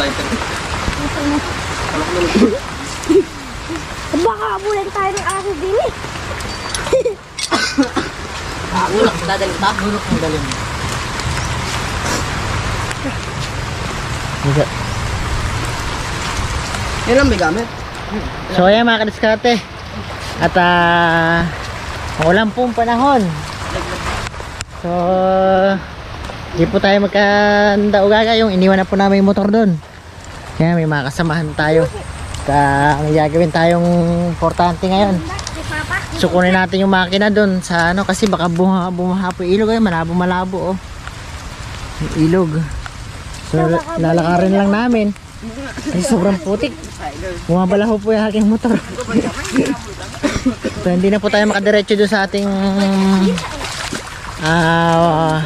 lighter. Alam ko na Baka abulan tayo ng aso din eh. Ah, ulok. Dadaling ta. Ulok ang dalim. Yan ang may gamit. So ayan mga kadiskarte. At ah, walang pong panahon. So, di po tayo magkanda ugaga yung iniwan na po namin yung motor doon. Kaya may mga kasamahan tayo. Ka may gagawin tayong importante ngayon. Si Papa. So kunin natin yung makina doon sa ano kasi baka bumaha, bumaha po ilog ay malabo malabo oh. Yung ilog. So lalakarin lang namin. Kasi sobrang putik. Bumabalaho po yung aking motor. so hindi na po tayo makadiretso doon sa ating ah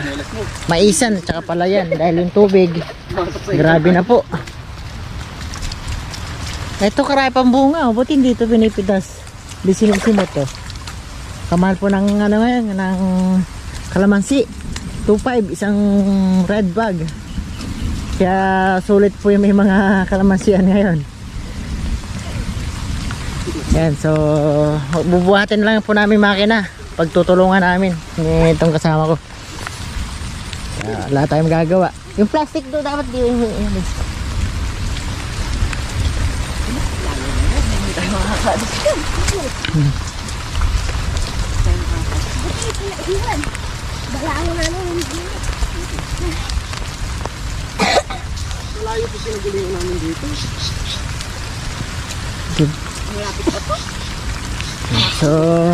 maisan at saka palayan dahil yung tubig grabe na po. Ito karami pang bunga, oh. buti hindi ito pinipitas. Di sinot-sinot to. Kamahal po ng ano ngayon, ng kalamansi. 2.5 isang red bag. Kaya sulit po yung may mga kalamansian ngayon. Yan, so bubuhatin lang po namin makina. Pagtutulungan namin itong kasama ko. Wala tayong magagawa. Yung plastic do dapat di Balaan na namin. Malayo po sinagulingan namin dito. So,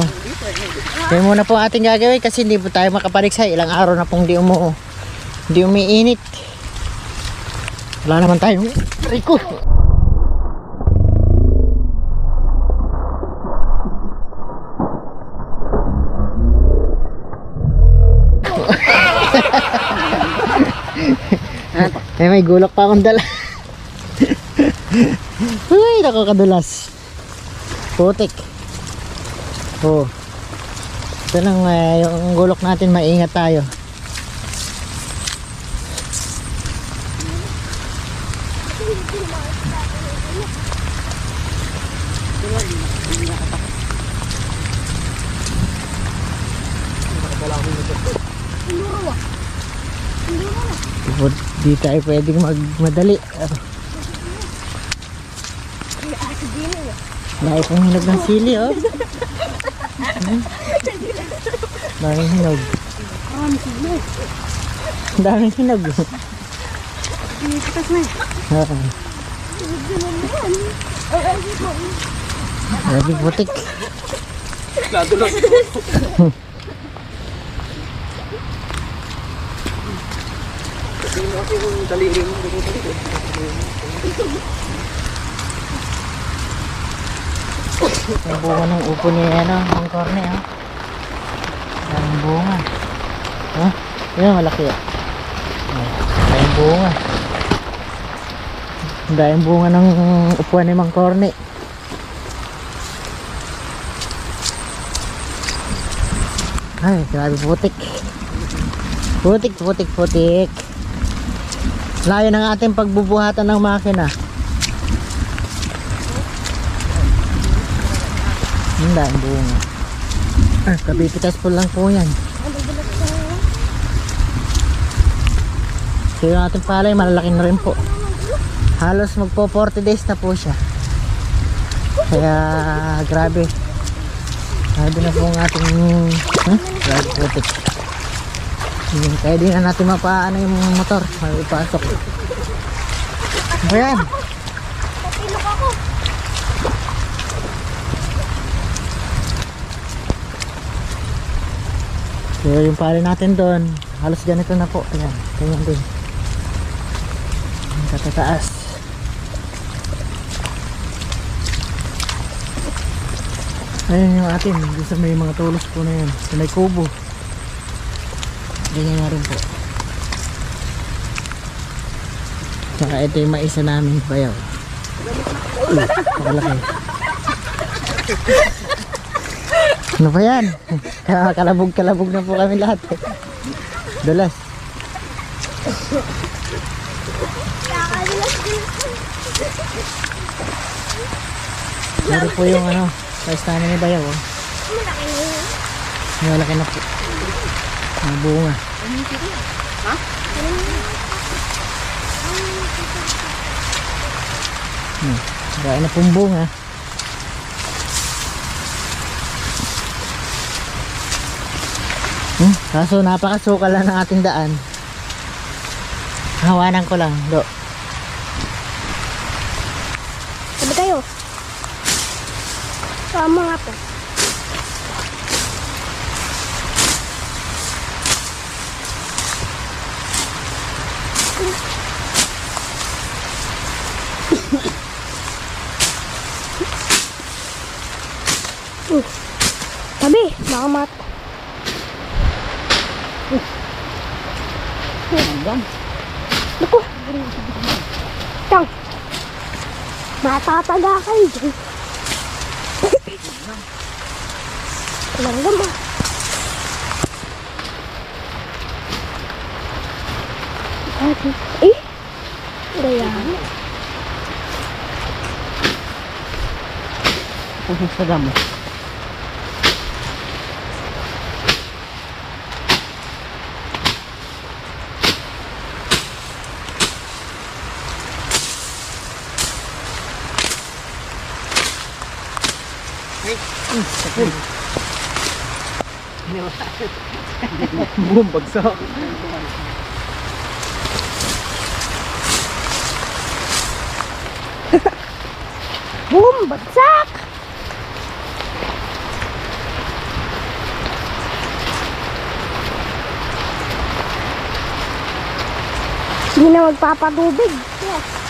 yun muna po ating gagawin kasi hindi po tayo makapaniksay. Ilang araw na pong di umu di umiinit. Wala naman tayong Rico. eh, may gulok pa akong dala. Uy, nakakadulas. Putik. Oo. Ito lang, eh, yung gulok natin, maingat tayo. Di- tayo pwedeng magmadali. Ah, eh. Dahil pong hinog ng sili, oh. Hmm. Daming hinog. Daming hinog. Pinipitas na eh. Oo. Grabe putik. Lado lang. Kasi mo kasi yung daliri mo. Yung bunga ng upo ni ano, ng korne, oh. Daming bunga. Huh? Yun, malaki, oh. Oh, Daming bunga. Ang bunga ng upuan ni Mang Korne. Ay, grabe putik. Putik, putik, putik. Layo ng ating pagbubuhatan ng makina. Ang daan bunga. Ah, kapipitas po lang po yan. So yung ating palay, malalaki na rin po. Halos magpo 40 days na po siya. Kaya, grabe. Grabe na po ang ating, huh? Grabe putik. Yun, di na natin mapaano yung motor. May ipasok. Ayan. Papilok ako. So yung pala natin doon, halos ganito na po. Ayan, ganyan din. Katataas. Ayan yung atin, doon sa may mga tulos po na yun. Sa may kubo. Ganyan nga rin po. Tsaka ito yung maisa namin bayaw. Uy, nakalaki. Ano ba yan? Kaya kalabog-kalabog na po kami lahat. Dulas. Meron po yung ano, size namin ni Bayaw. Oh. Malaki na. Malaki na po. Mga bunga. Hmm. Dahil na pong bunga. Hmm, kaso napakasukal lang ng ating daan. Hawanan ko lang, do. Sabi kayo. Sama nga po. Uh, Tabi, baka mat. Hanggang. Naku. Tang. Matataga kayo dyan. Langgam ah. Ate. Eh? Gaya. Pusos sa damo. Boom, bagsak. Boom! Bagsak! Hindi na magpapatubig. Yes.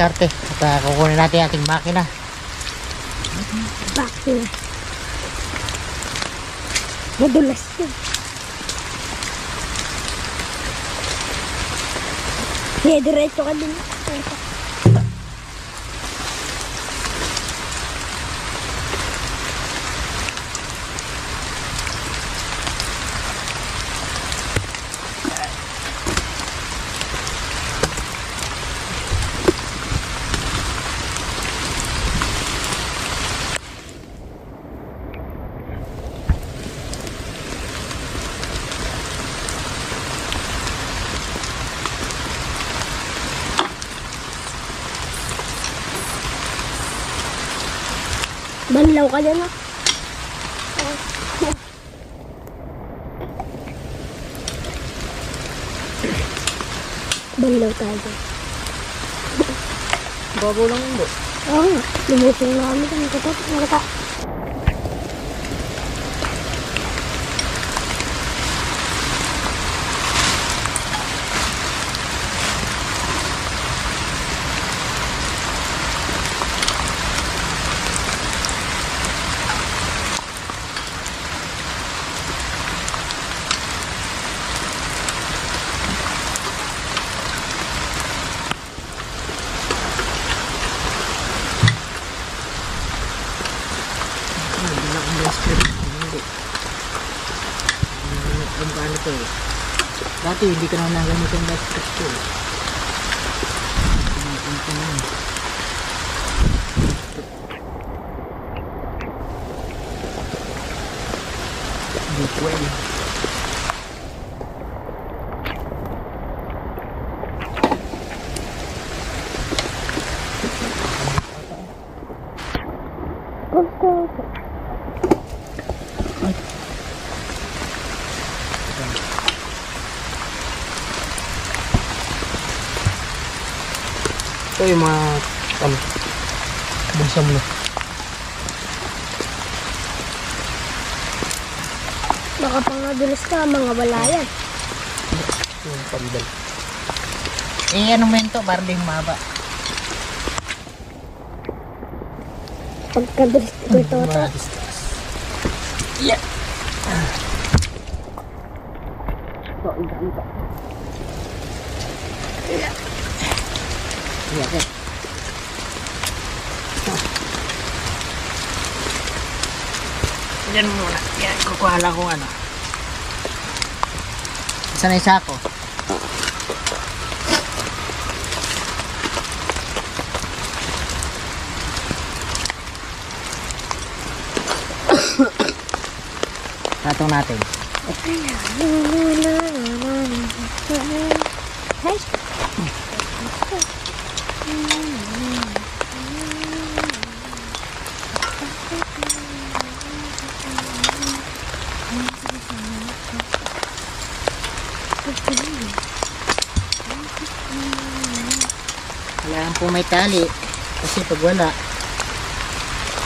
Kadiskarte. At uh, kukunin natin ating makina. Bakit? Madulas yun. Kaya diretso ka din. Banlaw ka dyan ah. Banlaw tayo. Bago lang yun, boss. Oo. Lumusong na kami katot. Nakata. Hindi na akong best friend. Hindi. Ang paano to eh. Dati hindi ko na nagamit yung best friend. Tinatin ko na yun. Hindi ko eh. gusto. Ito yung mga, ano, bulsa mo na. Baka pang nadulas ka, mga wala yan. Yung pandal. Eh, ano mo yun to? Para di humaba. Pagkadulas ko ito. Yeah. Ito, ito, ito. Yeah, okay. Yan muna. Yan, kukuha lang kung ano. Isa na isa ko. Tatong natin. Hey, Po may tali. Kasi pag wala,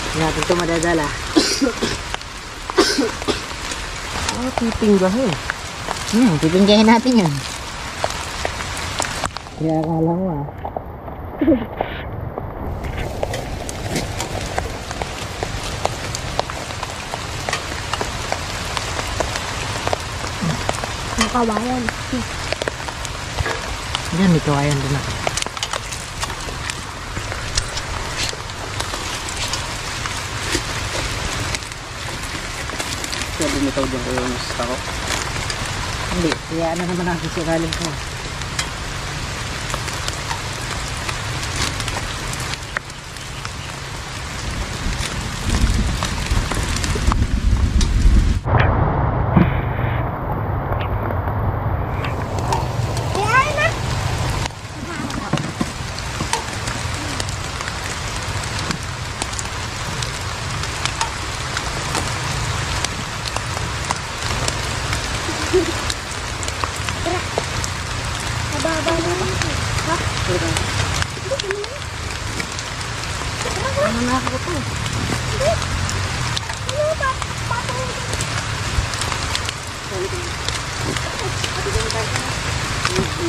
hindi natin ito madadala. Ah, titinggahin. Hmm, pipinggahin natin yun. Kaya akala mo ah. kawayan. Yan, may kawayan din ako. Kaya bumitaw din kayo ng stako. Hindi, kaya ano naman ako siralim ko.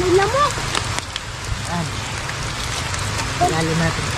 May lamok. Saan? Lalim natin.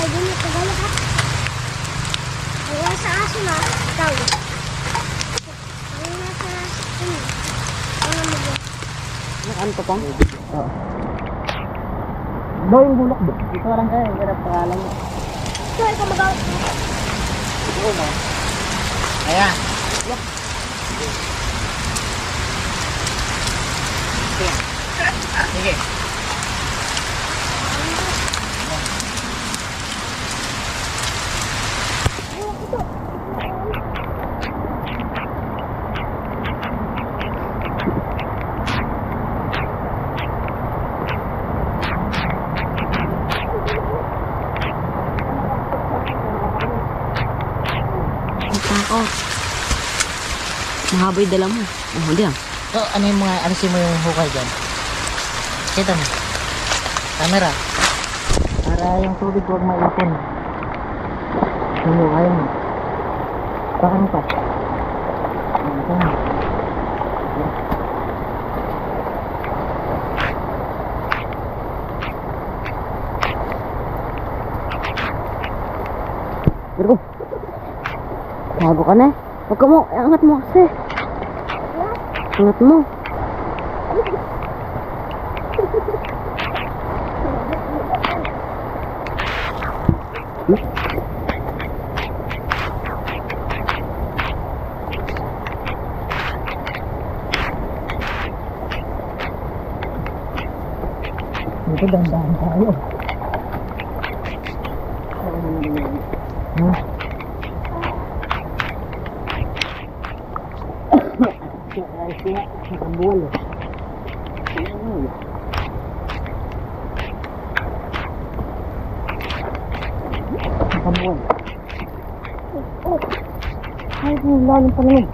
Tayo dun, tagala ka. Wala sa aso na, ikaw. Ang nasa ano? Ano mo ba? Ano pa pang? Oo. Daw yung bulak ba? Ito lang kayo, hirap pangalan mo. Ito, ikaw mag- Oo na. Kaya. Sige. Sige. Mahaboy dala mo. Oh, hindi ah. So, ano yung mga, alisin mo yung hukay dyan. Kita mo. Camera. Para yung tubig huwag maipon. Yung hukay mo. Baka mo pa. Ito na. Pero, bago ka na. Huwag ka mo, angat mo kasi. Angat mo. Ito, dandahan tayo. Nakabuwal. Ay, ang lalim pa naman.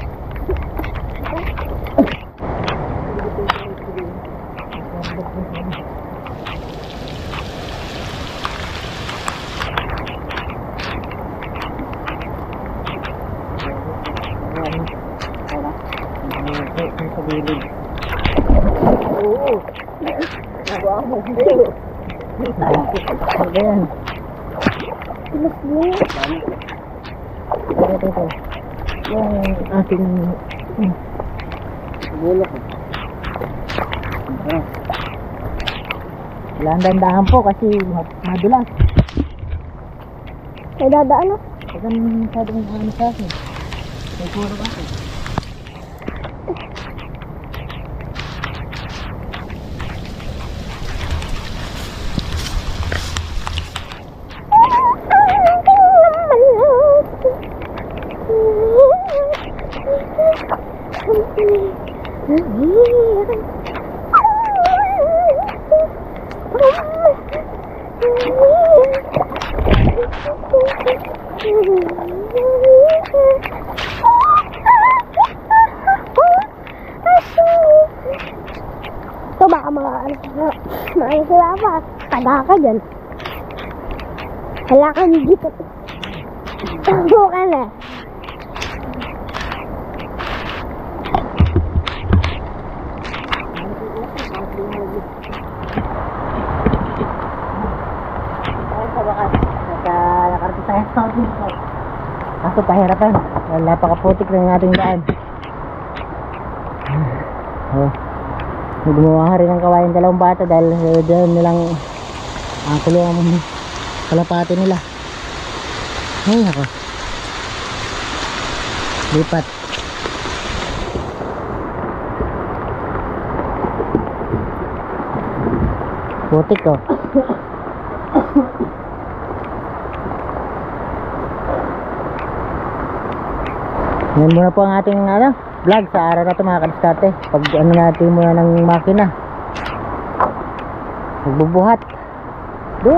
Sa gilid. Ano ba yan? Tilas mo. Ito, ito, ito. Yung ating... Bulok. Ah. Kailangan dandahan po kasi ma- madulas. May dadaan na. Huwag kang masyadong ano sa akin. May puro ako. Ito sila pa. Taga ka dyan. Wala kang dito. Tago ka na. Kaso pahirapan. Dahil napakaputik ng ating daan. Oh. Gumawa rin ng kawayan dalawang bata dahil eh, doon nilang ang kulungan ng kalapati nila. Ay, ako. Lipat. Putik oh. Yan muna po ang ating ano, vlog sa araw na ito mga kadiskarte. Pag ano natin muna ng makina. Magbubuhat. Do!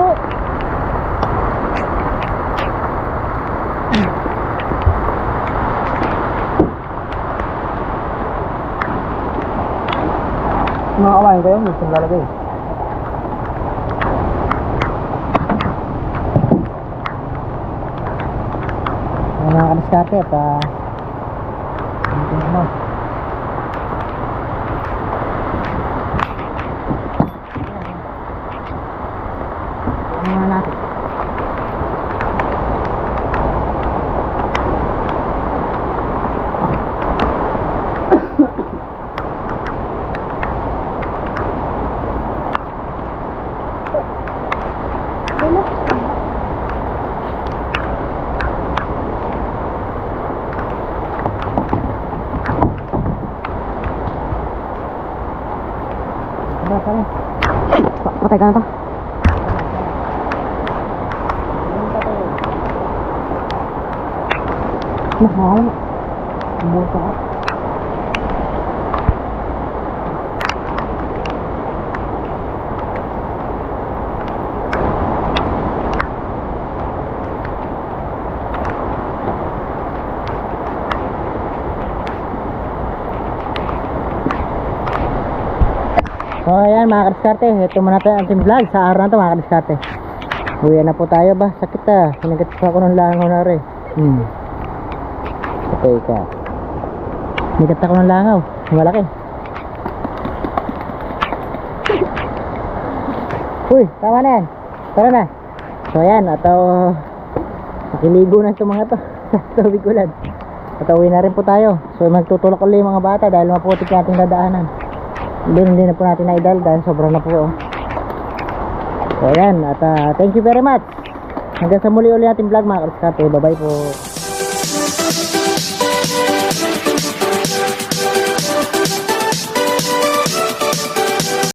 Mga kawain kayo, gusto lalagay. Mga kadiskarte at ah, ito na. Ano nga natin? Tara, tara. Pa- Patay ka na to. Mahal. Buta ka. So ayan mga kadiskarte, ito muna tayo ating vlog sa araw na ito mga kadiskarte. Uwi na po tayo ba? Sakit ah, sinagat pa ako ng langaw na rin. Hmm. Okay ka. Sinagat ako ng langaw, malaki. Uy, tama na yan. Tara na. So ayan, ato nakiligo na itong mga to sa tubig ulan. At uwi na rin po tayo. So magtutulak ulit yung mga bata dahil maputik yung ating dadaanan. Hindi, hindi na po natin naidal dahil sobrang na po. Oh. So ayan, at ah, thank you very much Hanggang sa muli ulit natin vlog mga kadiskarte. Bye-bye po.